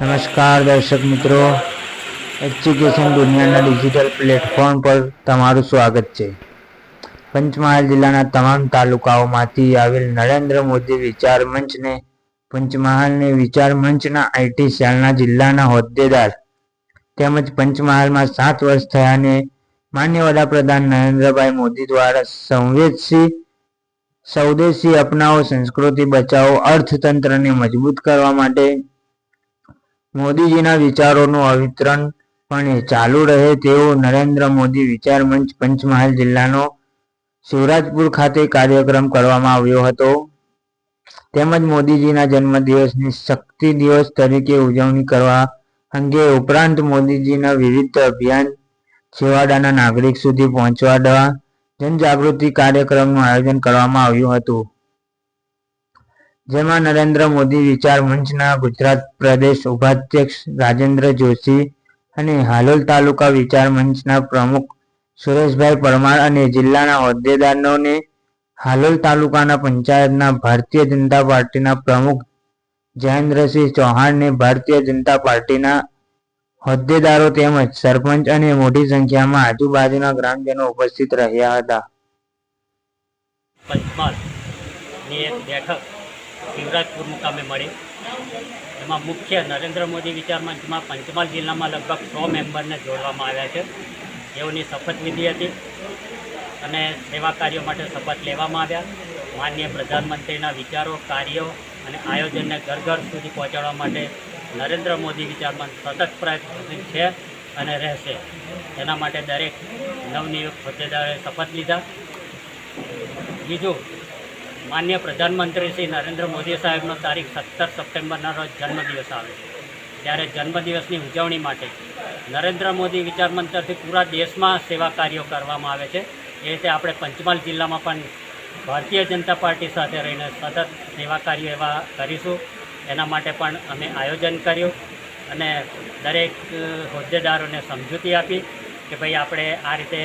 નમસ્કાર દર્શક મિત્રો. એજ્યુકેશન દુનિયાના ડિજિટલ પ્લેટફોર્મ પર તમારું સ્વાગત છે. પંચમહાલ જિલ્લાના તમામ તાલુકાઓમાંથી આવેલ નરેન્દ્ર મોદી વિચાર મંચને, પંચમહાલને વિચાર મંચના આઈટી સેલના જિલ્લાના હોદ્દેદાર તેમજ પંચમહાલમાં સાત વર્ષ થયાને માન્ય વડાપ્રધાન નરેન્દ્રભાઈ મોદી દ્વારા સંવેદશી સ્વદેશી અપનાવો, સંસ્કૃતિ બચાવો, અર્થતંત્રને મજબૂત કરવા માટે મોદીજીના વિચારોનું અવિતરણ પણ ચાલુ રહે તેવો નરેન્દ્ર મોદી વિચાર મંચ પંચમહાલ જિલ્લાનો શિવરાજપુર ખાતે કાર્યક્રમ કરવામાં આવ્યો હતો. તેમજ મોદીજીના જન્મદિવસની શક્તિ દિવસ તરીકે ઉજવણી કરવા અંગે ઉપરાંત મોદીજીના વિવિધ અભિયાન છેવાડાના નાગરિક સુધી પહોંચાડવા જનજાગૃતિ કાર્યક્રમનું આયોજન કરવામાં આવ્યું હતું. જેમાં નરેન્દ્ર મોદી વિચાર મંચના ગુજરાત પ્રદેશ ઉપાધ્યક્ષ રાજેન્દ્ર જોશી અને હાલોલ તાલુકા વિચાર મંચના પ્રમુખ સુરેશભાઈ પરમાર અને જિલ્લાના હોદ્દેદારોને હાલોલ તાલુકાના પંચાયતના ભારતીય જનતા પાર્ટીના પ્રમુખ જયેન્દ્રસિંહ ચૌહાણને ભારતીય જનતા પાર્ટીના હોદ્દેદારો તેમજ સરપંચ અને મોટી સંખ્યામાં આજુબાજુના ગ્રામજનો ઉપસ્થિત રહ્યા હતા. પંચમહાલની એક બેઠક શિવરાજપુર મુકામે મળી. એમાં મુખ્ય નરેન્દ્ર મોદી વિચાર મંચમાં પંચમહાલ જિલ્લામાં લગભગ સો મેમ્બરને જોડવામાં આવ્યા છે. જેઓની શપથવિધિ હતી અને સેવા કાર્યો માટે શપથ લેવામાં આવ્યા. માનનીય પ્રધાનમંત્રીના વિચારો, કાર્યો અને આયોજનને ઘર ઘર સુધી પહોંચાડવા માટે નરેન્દ્ર મોદી વિચારમાં સતત પ્રયત્ન છે અને રહેશે. તેના માટે દરેક નવનિયુક્ત હોદ્દેદારોએ શપથ લીધા. બીજું માન્ય પ્રધાનમંત્રી શ્રી નરેન્દ્ર મોદી સાહેબનો તારીખ સત્તર સપ્ટેમ્બરના રોજ જન્મદિવસ આવે ત્યારે જન્મદિવસની ઉજવણી માટે નરેન્દ્ર મોદી વિચાર મંત્રથી પૂરા દેશમાં સેવા કાર્યો કરવામાં આવે છે. એ રીતે આપણે પંચમહાલ જિલ્લામાં પણ ભારતીય જનતા પાર્ટી સાથે રહીને સતત સેવા કાર્યો એવા કરીશું. એના માટે પણ અમે આયોજન કર્યું અને દરેક હોદ્દેદારોને સમજૂતી આપી કે ભાઈ આપણે આ રીતે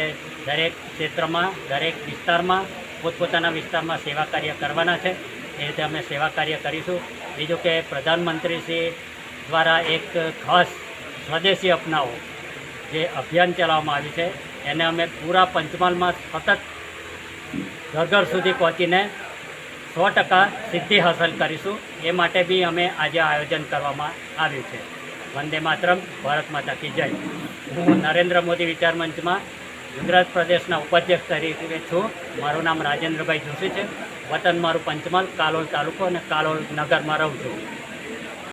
દરેક ક્ષેત્રમાં, દરેક વિસ્તારમાં પોતપોતાના વિસ્તારમાં સેવા કાર્ય કરવાના છે. એ રીતે અમે સેવા કાર્ય કરીશું. બીજું કે પ્રધાનમંત્રીશ્રી દ્વારા એક ખાસ સ્વદેશી અપનાવો જે અભિયાન ચલાવવામાં આવ્યું છે. એને અમે પૂરા પંચમહાલમાં સતત ઘર ઘર સુધી પહોંચીને સો ટકા સિદ્ધિ હાંસલ કરીશું. એ માટે બી અમે આજે આયોજન કરવામાં આવ્યું છે. વંદે માતરમ, ભારત માતા કી જય. હું નરેન્દ્ર મોદી વિચાર મંચમાં ગુજરાત પ્રદેશના ઉપાધ્યક્ષ તરીકે છું. મારું નામ રાજેન્દ્રભાઈ જોશી છે. વતન મારું પંચમહાલ, કાલોલ તાલુકો અને કાલોલ નગરમાં રહું છું.